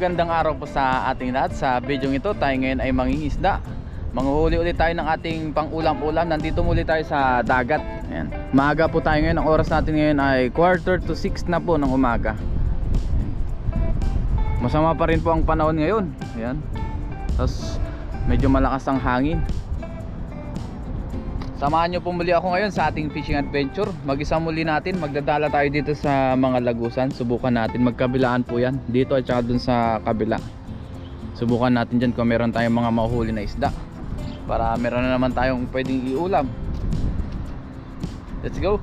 Magandang araw po sa ating lahat. Sa video ito, tayo ngayon ay mangingisda. Manguhuli ulit tayo ng ating pang-ulam-ulam. Nandito muli tayo sa dagat. Ayan. Maaga po tayo ngayon. Ang oras natin ngayon ay quarter to 6 na po ng umaga. Masama pa rin po ang panahon ngayon. Ayan. Tapos medyo malakas ang hangin. Samahan nyo po muli ako ngayon sa ating fishing adventure. Mag-isa muli natin, magdadala tayo dito sa mga lagusan. Subukan natin, magkabilaan po yan. Dito at saka dun sa kabila. Subukan natin dyan kung meron tayong mga mahuhuli na isda. Para meron na naman tayong pwedeng iulam. Let's go!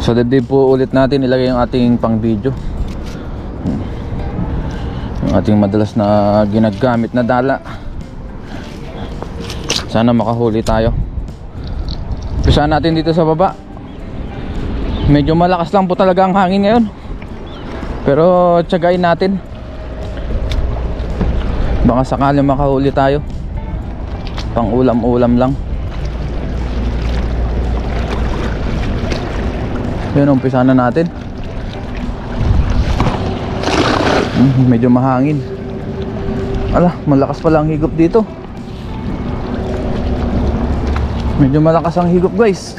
So dibdib po ulit natin ilagay yung ating pang video ating madalas na ginagamit na dala. Sana makahuli tayo. Umpisa natin dito sa baba. Medyo malakas lang po talaga ang hangin ngayon. Pero tiyagain natin. Baka sakali makahuli tayo. Pang ulam ulam lang. Yun umpisa na natin Hmm, medyo mahangin. Ala malakas pala ang higop dito. Medyo malakas ang higop guys.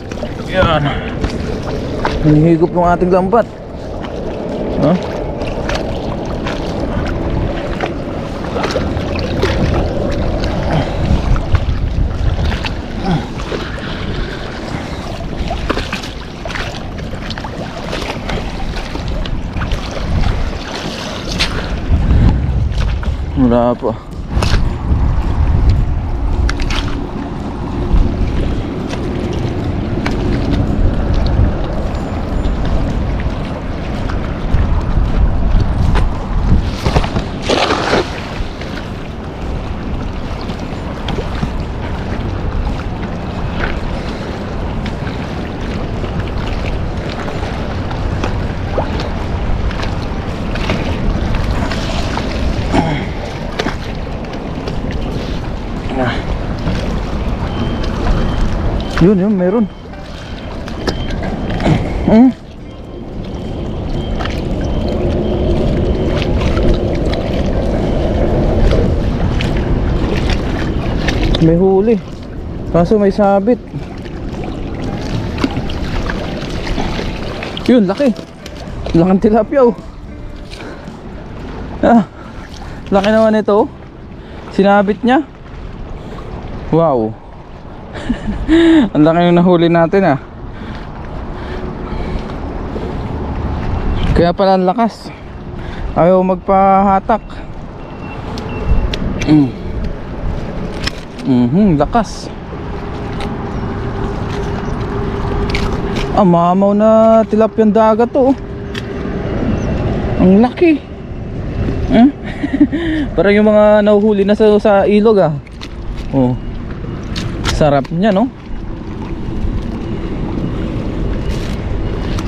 Yan. Hinihigop ng ating lambat. Huh? Wala pa Yun, yun, meron. Hmm? May huli. Kaso may sabit. Yun, laki. Laking tilapia oh. Ah, laki naman ito oh. Sinabit niya. Wow. Ang laki ng nahuli natin ah. Kaya pala ang lakas. Ayaw magpahatak. Mm. Mhm, lakas. Ah, mamaw na tilapyang dagat to. oh. Ang laki. Eh? Parang yung mga nahuhuli na sa, sa ilog ah. Oh. Sarap niya no?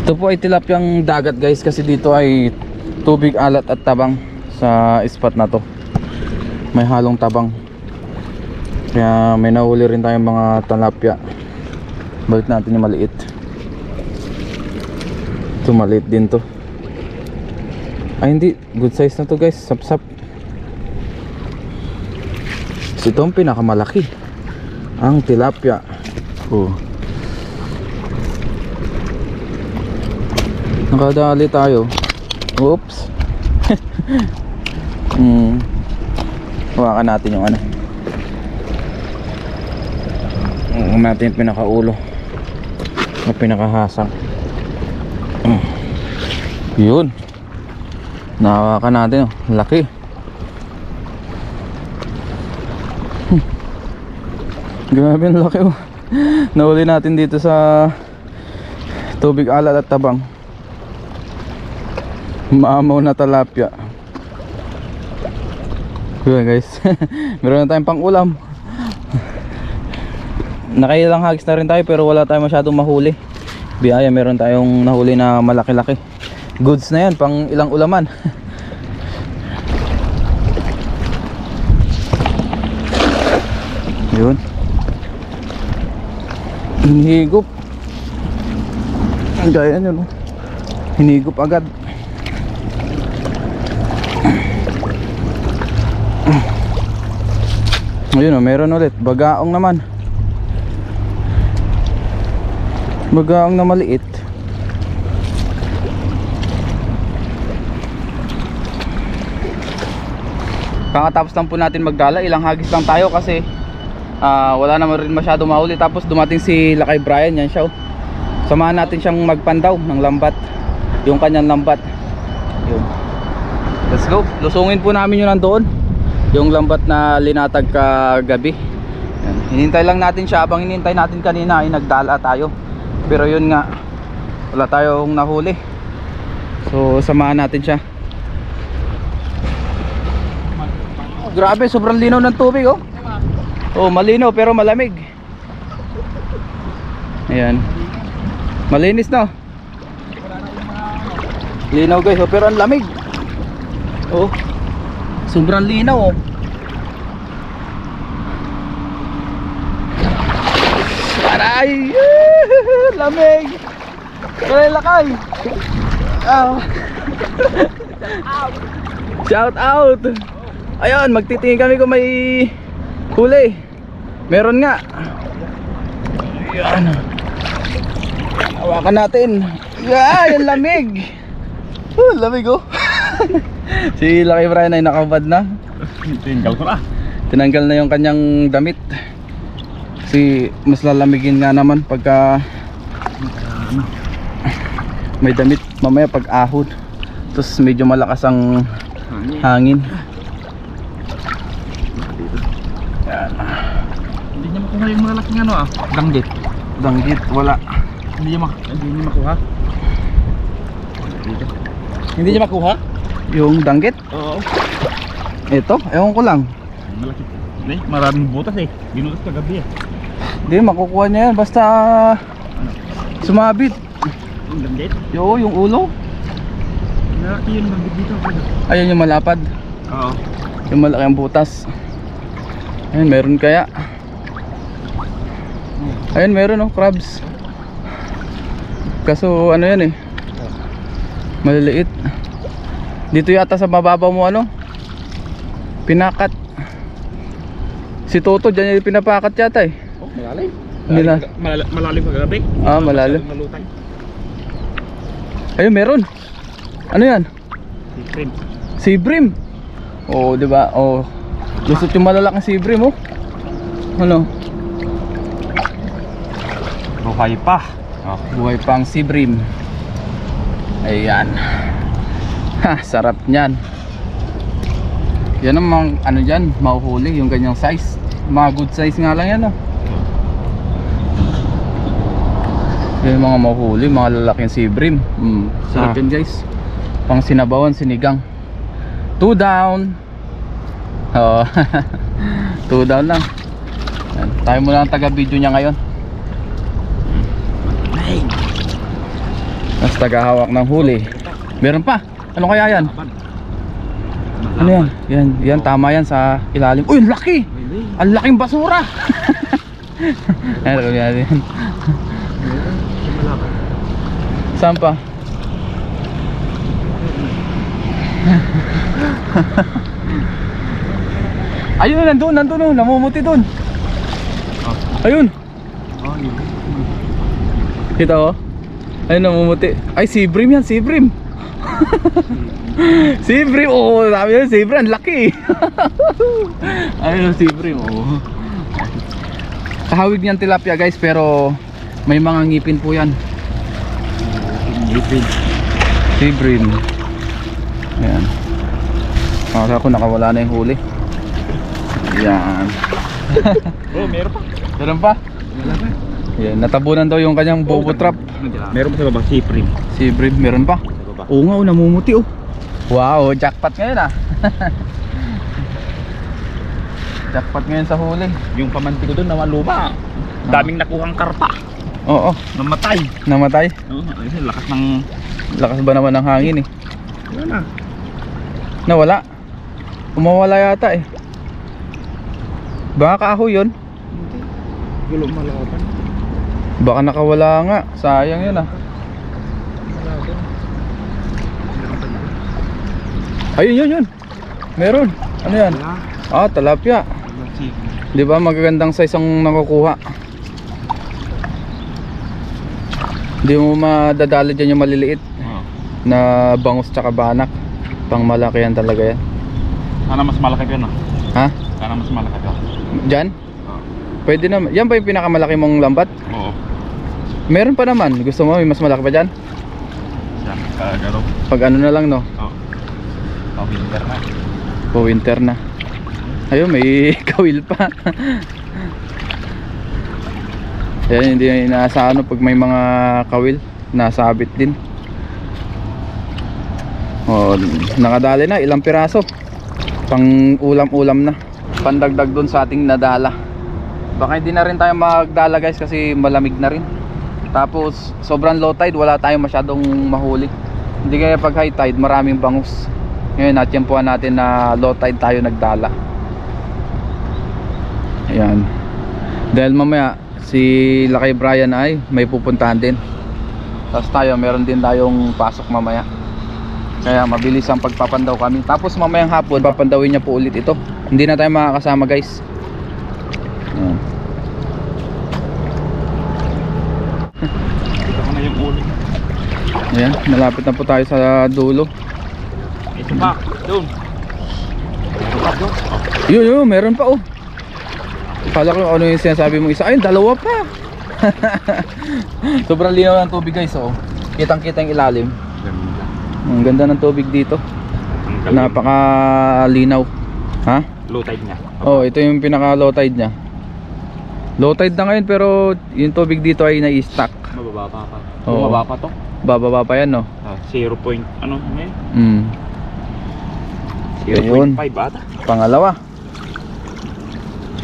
Ito po ay tilapyang dagat guys Kasi dito ay tubig alat at tabang Sa spot na to. May halong tabang. Kaya may nahuli rin tayong mga talapya. Balik natin yung maliit. Ito maliit din to. Ay hindi. Good size na to guys. Sap sap Ito ang pinakamalaki ang tilapia oh. nakadali tayo oops hmm. hawakan natin yung ano hawakan natin yung pinakaulo yung pinakahasang Hmm. yun nahawakan natin oh. laki Grabe ang laki oh. Nahuli natin dito sa tubig alat at tabang. Maamaw na talapya. Yun guys. Meron na tayong pang ulam. Nakailang hagis na rin tayo pero wala tayong masyadong mahuli. Biyaya meron tayong nahuli na malaki-laki. Goods na yan pang ilang ulaman. Yun. Hinihigop. Gaya nyo, no? Hinigop agad. Ayun, oh, meron ulit. Bagaong naman. Bagaong na maliit. Kakatapos lang po natin magdala, ilang hagis lang tayo kasi ah, wala naman rin masyado mahuli. Tapos dumating si Lakay Brian, yan siya. oh. Samahan natin siyang magpandaw ng lambat. Yung kanyang lambat. Yun. Let's go. Lusungin po namin yun nandoon. Yung lambat na linatag kagabi. Yan. Hinintay lang natin siya. Habang hinintay natin kanina ay nagdala tayo. Pero yun nga, wala tayong nahuli. So samahan natin siya. Grabe, sobrang linaw ng tubig oh. Oh, malinaw pero malamig. Ayan. Malinis na. Linaw guys, oh, pero ang lamig. Oh. Sobrang linaw oh. Aray! lamig! Aray, lakay! Ah. Shout out! Ayun, magtitingin kami kung may huli. Meron nga. Ayan. Hawakan natin. Yan, yung lamig. Oh, lamig oh. si Lucky Brian ay nakabad na. Tinggal ko na. Tinanggal na yung kanyang damit. Kasi mas lalamigin nga naman pagka may damit mamaya pag ahod. Tapos medyo malakas ang hangin. Yan. Niya makuha yung malalaking ano ah. Langgit. Danggit, wala. Hindi niya, mak hindi niya makuha. Hindi niya makuha? Yung danggit, Oo. ito, ewan ko lang. Malaki. Hindi, maraming butas eh. Binutas kagabi eh. Hindi, makukuha niya yan. Basta sumabit. Yung langgit? Yo, yung ulo. Malaki yung langgit dito. Ayun yung malapad. Oo. Yung malaki ang butas. Ayun, meron kaya. Ayun, meron oh, crabs. Kaso ano yan eh. Maliliit. Dito yata sa mababaw mo ano? Pinakat. Si Toto dyan yung pinapakat yata eh. Oh, malalim. Nila. Malalim, malalim kagabi. Ah, malalim. Malutay. Ayun, meron. Ano yan? Si Cream. Sibrim. Oo, di ba? Oh. Lusot yung malalaking sibrim, oh. Ano? Buhay pa. Oh. Buhay pang sibrim. Ayan. Ha, sarap niyan. Yan ang mga, ano dyan, mahuhuli, yung ganyang size. Mga good size nga lang yan, oh. Yan yung mga mahuhuli, mga lalaking sibrim. Mm, sarap Ah. yan, guys. Pang sinabawan, sinigang. Two down. Oh. Two down lang. Tayo muna ang taga-video niya ngayon. Mas tagahawak ng huli. Meron pa. Ano kaya yan? Ano yan? Yan, yan tama yan sa ilalim. Uy, laki! Ang laking basura! Ano yan yan? Saan pa? Ayun, nandun, nandun, oh, namumuti dun. Ayun, yun. kita oh. Ayun, namumuti. Ay, si Brim yan, si Brim. si Brim, oo, oh, sabi yun, si Brim, laki. Ayun, si Brim, oo. Kahawig niyan tilapia guys, pero may mga ngipin po yan. Ngipin. Si Brim. Ayan. Akala ko nakawala na yung huli. Ayan. Oh, meron pa. Meron pa? Wala. Ayan, natabunan daw yung kanyang bobo trap. Meron pa sa baba, si Cream. Si Brim, meron pa? Oo nga, oh, namumuti oh. Wow, jackpot ngayon ah. jackpot ngayon sa huli. Yung pamanti ko doon, nawaluba. Daming nakuhang karpa. Oo, Namatay. namatay. Oh, ayun, lakas ng... Lakas ba naman ng hangin eh. Na. Nawala. Umawala yata eh. Baka kahoy yun. Gulo malaban. Baka nakawala nga. Sayang yun ah. Ayun yun yun. Meron. Ano yan? Ah, talapya. Di ba magagandang size ang nakukuha? Hindi mo madadali dyan yung maliliit na bangus tsaka banak. Pang malaki yan talaga yan. Sana mas malaki ka na. Ha? Sana mas malaki ka. Diyan? Pwede naman. Yan ba yung pinakamalaki mong lambat? Oo. Meron pa naman. Gusto mo may mas malaki pa dyan? Yan. Kagaro. Pag ano na lang no? Oo. Oh, winter na. O winter na. Ayun, may kawil pa. Yan, hindi na inaasahan no, pag may mga kawil. Nasabit din. O, nakadali na. Ilang piraso. Pang ulam-ulam na. Pandagdag dun sa ating nadala. Baka hindi na rin tayo magdala guys kasi malamig na rin. Tapos sobrang low tide, wala tayong masyadong mahuli. Hindi kaya pag high tide, maraming bangus. Ngayon, natyempuan natin na low tide tayo nagdala. Ayan. Dahil mamaya, si Lakay Brian ay may pupuntahan din. Tapos tayo, meron din tayong pasok mamaya. Kaya mabilis ang pagpapandaw kami. Tapos mamayang hapon, papandawin niya po ulit ito. Hindi na tayo makakasama guys. Ayan. Ito ko na yung uling. Ayan, malapit na po tayo sa dulo. Ito pa. Doon. Ito pa doon. Yun, yun, meron pa oh. Kala ko ano yung sinasabi mo isa. Ayun, dalawa pa. Sobrang linaw ng tubig guys oh. Kitang kita yung ilalim. Ang ganda ng tubig dito. Ang galing. Napakalinaw. Ha? Low tide niya. Oh, ito yung pinaka low tide niya. Low tide na ngayon pero yung tubig dito ay na-stack. Mababa pa pa. Oo. Bumaba pa to. Bababa pa yan no. Ah, 0 point ano ngayon? Mm. Yun. 0.5 ata. Pangalawa.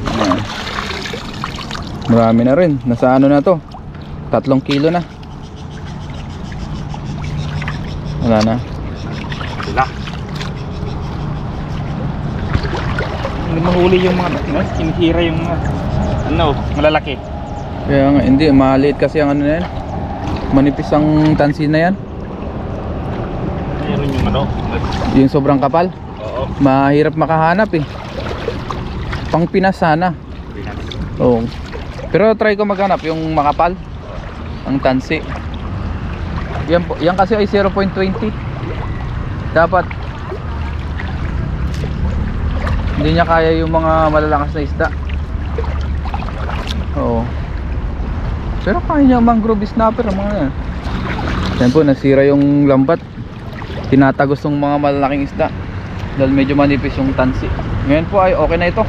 Ayan. Marami na rin. Nasa ano na to? Tatlong kilo na. Wala na. Sila. Hindi mahuli yung mga ano, hinihira yung mga ano, malalaki. Kaya nga, hindi. Maliit kasi ang ano na yan. Manipis ang tansin na yan. Mayroon yung ano. Yung sobrang kapal. Oo. Mahirap makahanap eh. Pang Pinas sana. Oo. Pero try ko maghanap yung makapal. Ang tansi. Yan, po, yan kasi ay 0.20. Dapat hindi niya kaya yung mga malalakas na isda. Oo. Pero kaya niya ang mangrove snapper ang mga yan. Yan po, nasira yung lambat. Tinatagos ng mga malalaking isda. Dahil medyo manipis yung tansi. Ngayon po ay okay na ito.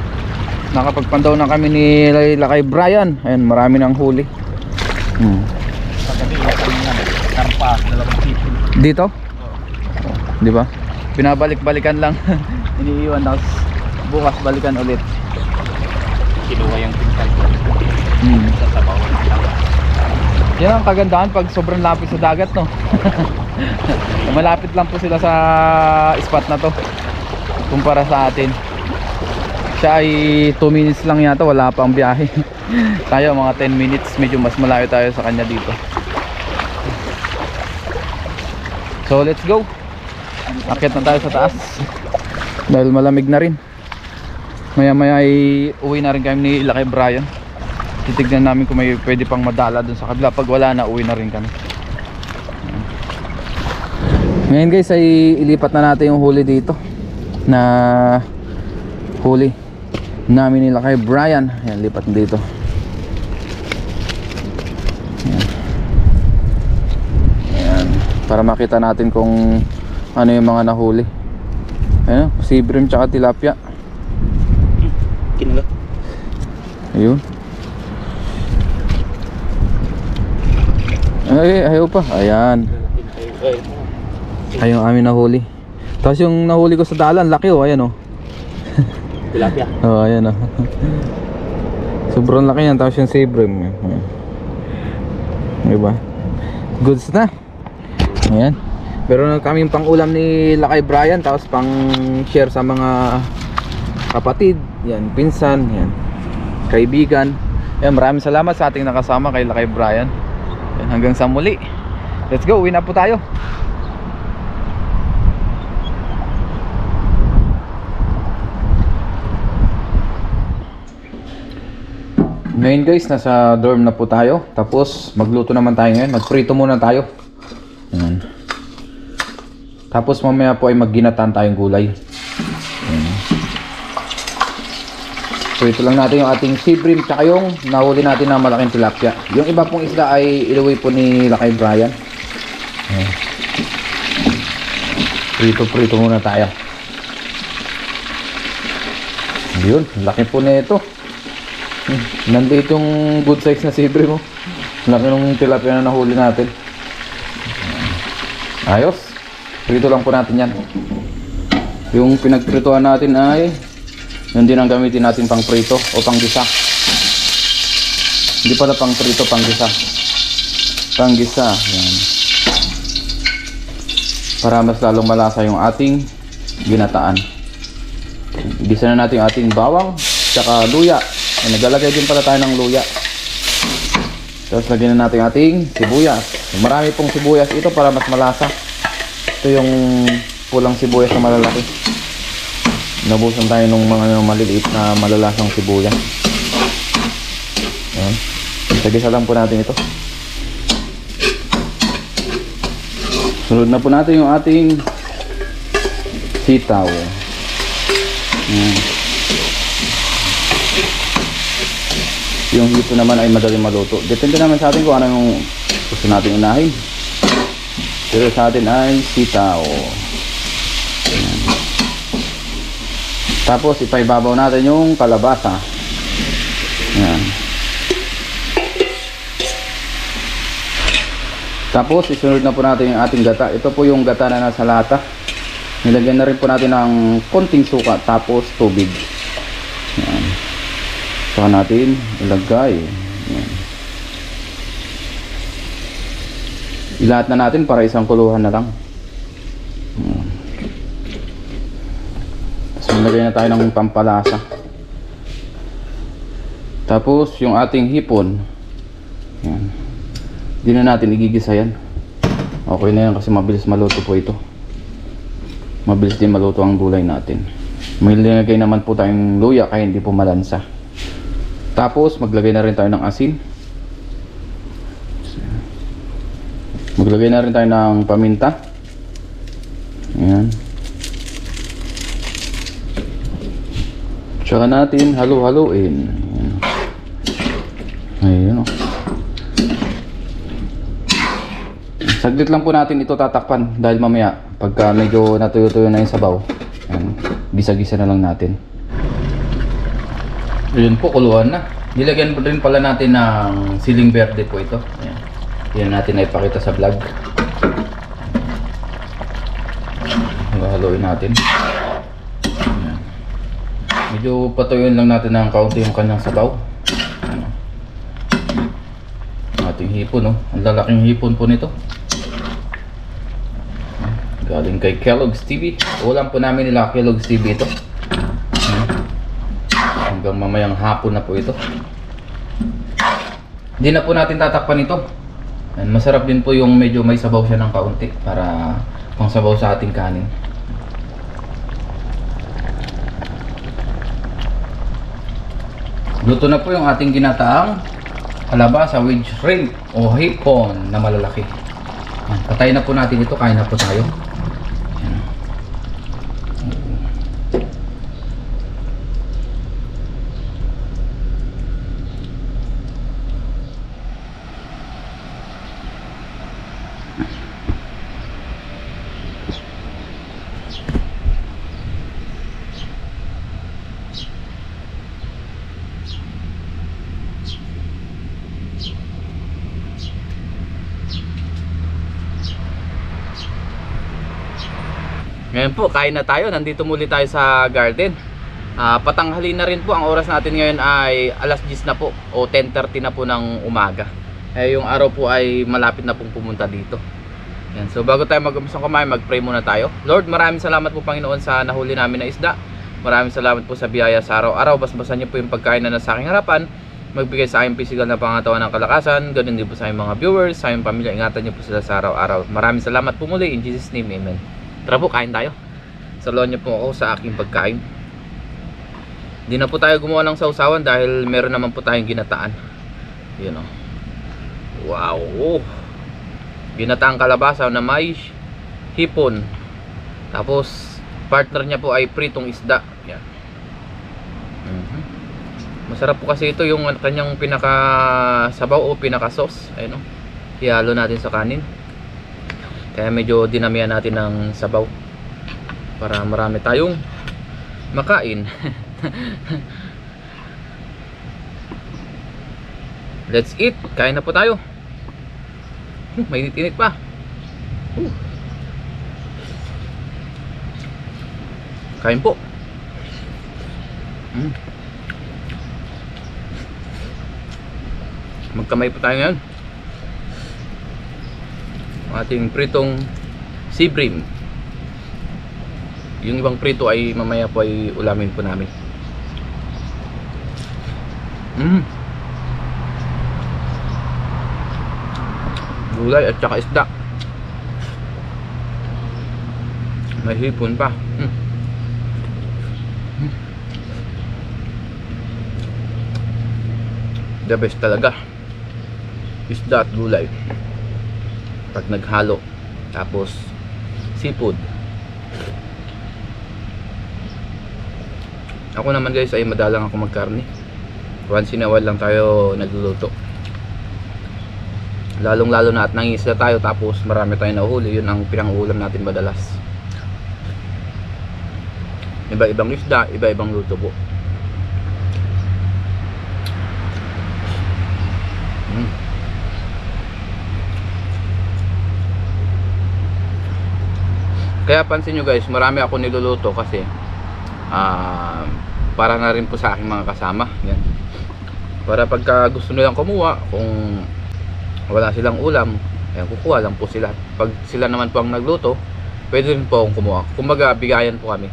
Nakapagpandaw na kami ni Lakay Brian. Ayan, marami ng huli. Hmm. Dito? Di ba? Pinabalik-balikan lang. Iniiwan tapos bukas balikan ulit. Kinuha yung pintal ko. Hmm. Sa sabaw. Yan ang kagandahan pag sobrang lapit sa dagat, no? Malapit lang po sila sa spot na to. Kumpara sa atin. Siya ay 2 minutes lang yata, wala pa ang biyahe. tayo mga 10 minutes, medyo mas malayo tayo sa kanya dito. So let's go. Akit na tayo sa taas. Dahil malamig na rin. Maya maya ay uwi na rin kami ni Lakay Brian titignan namin kung may pwede pang madala dun sa kabila. Pag wala na uwi na rin kami. Ngayon guys ay ilipat na natin yung huli dito na huli namin nila kay Brian. Ayan lipat dito. Ayan. ayan. Para makita natin kung ano yung mga nahuli. Ayan sibrim tsaka tilapia. Kinuha. Ayun. Ay, ayaw pa. Ayan. Ayun ang amin nahuli. Tapos yung nahuli ko sa dalan, laki oh. Ayan oh. Tilapia. Oh, ayan oh. Sobrang laki yan. Tapos yung sabrim. Diba? Goods na. Ayan. Pero na kaming pang ulam ni Lakay Brian. Tapos pang share sa mga kapatid. Yan, pinsan. Yan. Kaibigan. Yan, maraming salamat sa ating nakasama kay Lakay Brian. Yan, hanggang sa muli. Let's go, uwi na po tayo. Ngayon guys, nasa dorm na po tayo. Tapos, magluto naman tayo ngayon. Magprito muna tayo. Ayan. Tapos mamaya po ay magginatan tayong gulay. Prito lang natin yung ating sea bream tsaka yung nahuli natin na malaking tilapia. Yung iba pong isda ay iluwi po ni Lakay Brian. Prito-prito muna tayo. Yun, laki po nito. Hmm, Nandito yung good size na sibre mo. Laki nung tilapia na nahuli natin. Ayos. Prito lang po natin yan. Yung pinagprituhan natin ay yun din ang gamitin natin pang prito o pang gisa. Hindi pala pang prito, pang gisa. Pang gisa. Yan. Para mas lalong malasa yung ating ginataan. Gisa na natin yung ating bawang, tsaka luya. Ay, naglalagay din pala tayo ng luya. Tapos lagyan na natin ating sibuyas. Marami pong sibuyas ito para mas malasa. Ito yung pulang sibuyas na malalaki. Nabusan tayo ng mga maliliit na malalasang sibuyas. Ayan. Sagisa lang po natin ito. Sunod na po natin yung ating sitaw. Ayan. Yung hito naman ay madaling maluto. Depende naman sa atin kung ano yung gusto natin unahin. Pero sa atin ay sitaw. Ayan. Tapos ipaibabaw natin yung kalabasa. Ayan. Tapos isunod na po natin yung ating gata. Ito po yung gata na nasa lata. Nilagyan na rin po natin ng konting suka tapos tubig. Ayan. Saka natin ilagay. Ayan. Ilahat na natin para isang kuluhan na lang. Maglagay na tayo ng pampalasa. Tapos yung ating hipon. Ayan. Hindi na natin igigisa yan. Okay na yan kasi mabilis maluto po ito. Mabilis din maluto ang gulay natin. May linagay naman po tayong luya kaya hindi po malansa. Tapos maglagay na rin tayo ng asin. Maglagay na rin tayo ng paminta. Ayan. Tsaka natin halo-haloin. Ayan. Ayan o. Saglit lang po natin ito tatakpan dahil mamaya pagka medyo natuyo-tuyo na yung sabaw, ayan, gisa-gisa na lang natin. Ayun po, kuluan na. Nilagyan rin pala natin ng siling verde po ito. Ayan. Yan natin na ipakita sa vlog. Haluin natin. Medyo patuyuin lang natin ng kaunti yung kanyang sabaw. Ang ating hipon, no? Ang lalaking hipon po nito. Galing kay Kellogg's TV. Ulam po namin nila Kellogg's TV ito. Ayan. Hanggang mamayang hapon na po ito. Hindi na po natin tatakpan ito. Ayan, masarap din po yung medyo may sabaw siya ng kaunti para pang sabaw sa ating kanin. Luto na po yung ating ginataang kalabasa with shrimp o hipon na malalaki. Patay na po natin ito, kain na po tayo. Ngayon po, kain na tayo. Nandito muli tayo sa garden. Ah, patanghali na rin po. Ang oras natin ngayon ay alas 10 na po o 10.30 na po ng umaga. Eh, yung araw po ay malapit na pong pumunta dito. Yan. So bago tayo mag-umpisa kumain, mag-pray muna tayo. Lord, maraming salamat po Panginoon sa nahuli namin na isda. Maraming salamat po sa biyaya sa araw-araw. Basbasan niyo po yung pagkain na nasa aking harapan. Magbigay sa aking physical na pangatawan ng kalakasan. Ganun din po sa aking mga viewers, sa aking pamilya. Ingatan niyo po sila sa araw-araw. Maraming salamat po muli. In Jesus name, Amen. Tara po, kain tayo. Saluhan niyo po ako sa aking pagkain. Hindi na po tayo gumawa ng sausawan dahil meron naman po tayong ginataan. Yun o. Wow. Ginataang kalabasa na may hipon. Tapos partner niya po ay pritong isda. Yan. Mhm. Masarap po kasi ito yung kanyang pinaka sabaw o pinaka sauce. Ayun o. Ihalo natin sa kanin. Kaya medyo dinamihan natin ng sabaw. Para marami tayong makain. Let's eat. Kain na po tayo. Hmm, Mainit-init pa. Uh. Kain po. Mm. Magkamay po tayo ngayon. Ating pritong sea bream. Yung ibang prito ay mamaya po ay ulamin po namin. Mm. Gulay at saka isda. May hipon pa. Mm. Mm. The best talaga. Isda at gulay. Pag naghalo. Tapos seafood. Ako naman guys ay madalang ako magkarne. Once in a while lang tayo nagluluto. Lalong lalo na at nangingisda tayo tapos marami tayong nahuli. Yun ang pinangulam natin madalas. Iba-ibang isda, iba-ibang luto po. Mm. Kaya pansin nyo guys, marami ako niluluto kasi ah para na rin po sa aking mga kasama. Yan. Para pagka gusto nilang kumuha, kung wala silang ulam, ayan, kukuha lang po sila. Pag sila naman po ang nagluto, pwede rin po akong kumuha. Kumbaga, bigayan po kami.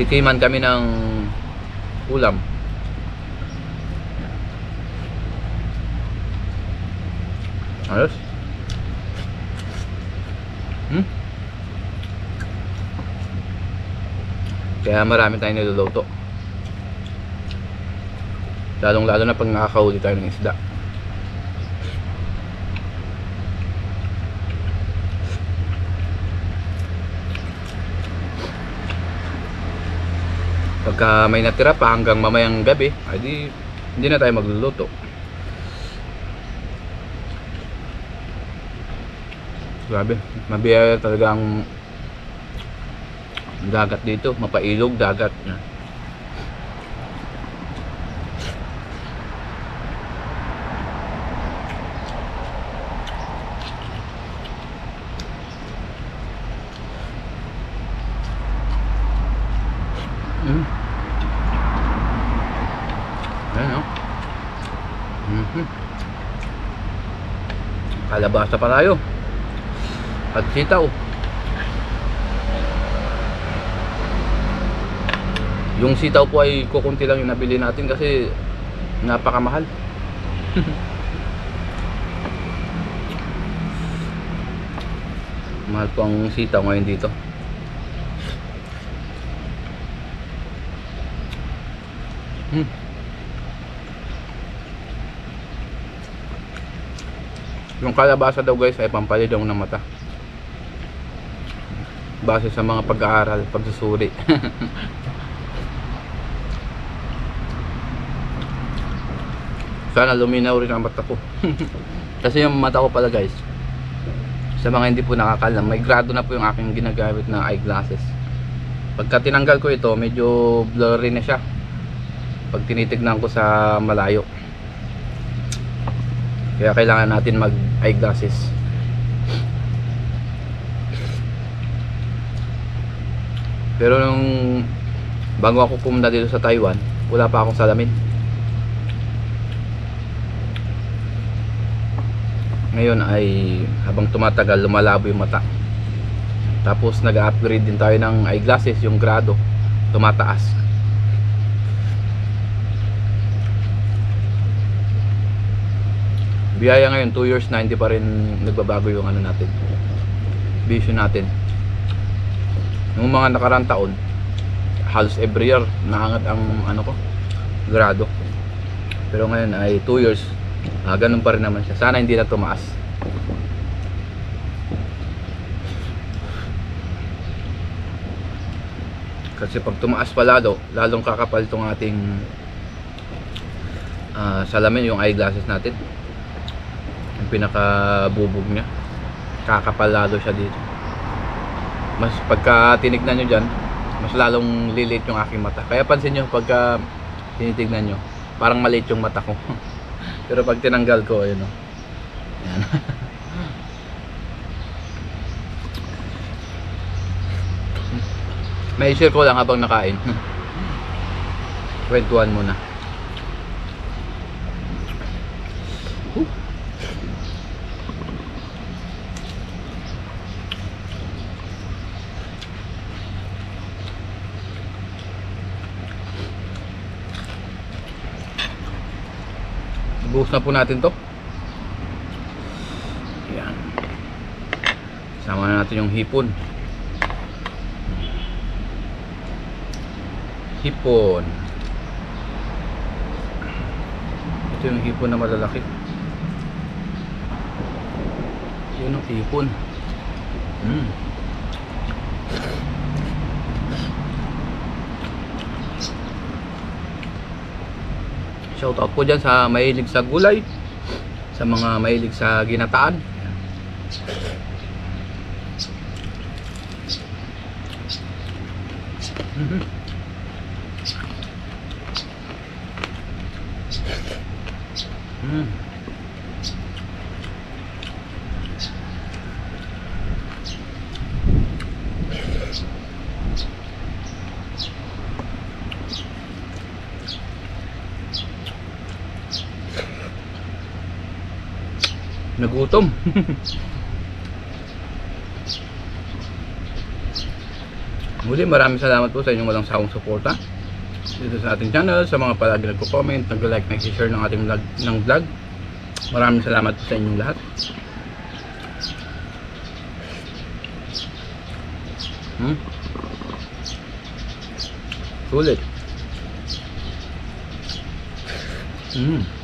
Tikiman kami ng ulam. Ayos. Hmm? Kaya marami tayong niluluto. Lalong lalo na pag nakakahuli tayo ng isda. Pagka may natira pa hanggang mamayang gabi, ay di, hindi na tayo magluluto. Grabe, mabiyaya talaga ang dagat dito, mapailog dagat. Mm. Ayan o. Mhm. Kalabasa pa tayo. At sitaw. Yung sitaw po ay kukunti lang yung nabili natin kasi napakamahal. Mahal po ang sitaw ngayon dito. Hmm. Yung kalabasa daw guys ay pampalidong ng mata. Base sa mga pag-aaral, pagsusuri. Sana luminaw rin ang mata ko. Kasi yung mata ko pala guys, sa mga hindi po nakakalam, may grado na po yung aking ginagamit na eyeglasses. Pagka tinanggal ko ito, medyo blurry na siya. Pag tinitignan ko sa malayo. Kaya kailangan natin mag eyeglasses. Pero nung bago ako pumunta dito sa Taiwan, wala pa akong salamin. Ngayon ay habang tumatagal lumalabo yung mata. Tapos nag-upgrade din tayo ng eyeglasses, yung grado tumataas. Biyaya ngayon 2 years na hindi pa rin nagbabago yung ano natin. Vision natin. Nung mga nakarang taon, halos every year, naangat ang ano ko, grado. Pero ngayon ay 2 years, ah, ganun pa rin naman siya. Sana hindi na tumaas. Kasi pag tumaas pa lalo, lalong kakapal tong ating ah, salamin, yung eyeglasses natin. Yung pinakabubog niya. Kakapal lalo siya dito. Mas pagka tinignan nyo dyan, mas lalong lilit yung aking mata. Kaya pansin nyo pagka tinitignan nyo, parang maliit yung mata ko. Pero pag tinanggal ko, ayun o. Yan. May share ko lang habang nakain. Kwentuhan muna. Buhos na po natin to. Yan. Sama na natin yung hipon. Hipon. Ito yung hipon na malalaki. Yun ang hipon. Mm. Shout out po dyan sa mahilig sa gulay, sa mga mahilig sa ginataan. Mhm. Mm. Nagutom. Muli maraming salamat po sa inyong walang sawang suporta dito sa ating channel, sa mga palagi nagko-comment, nag-like, nag-share ng ating vlog, ng vlog. Maraming salamat po sa inyong lahat. Hmm? Sulit. Hmm.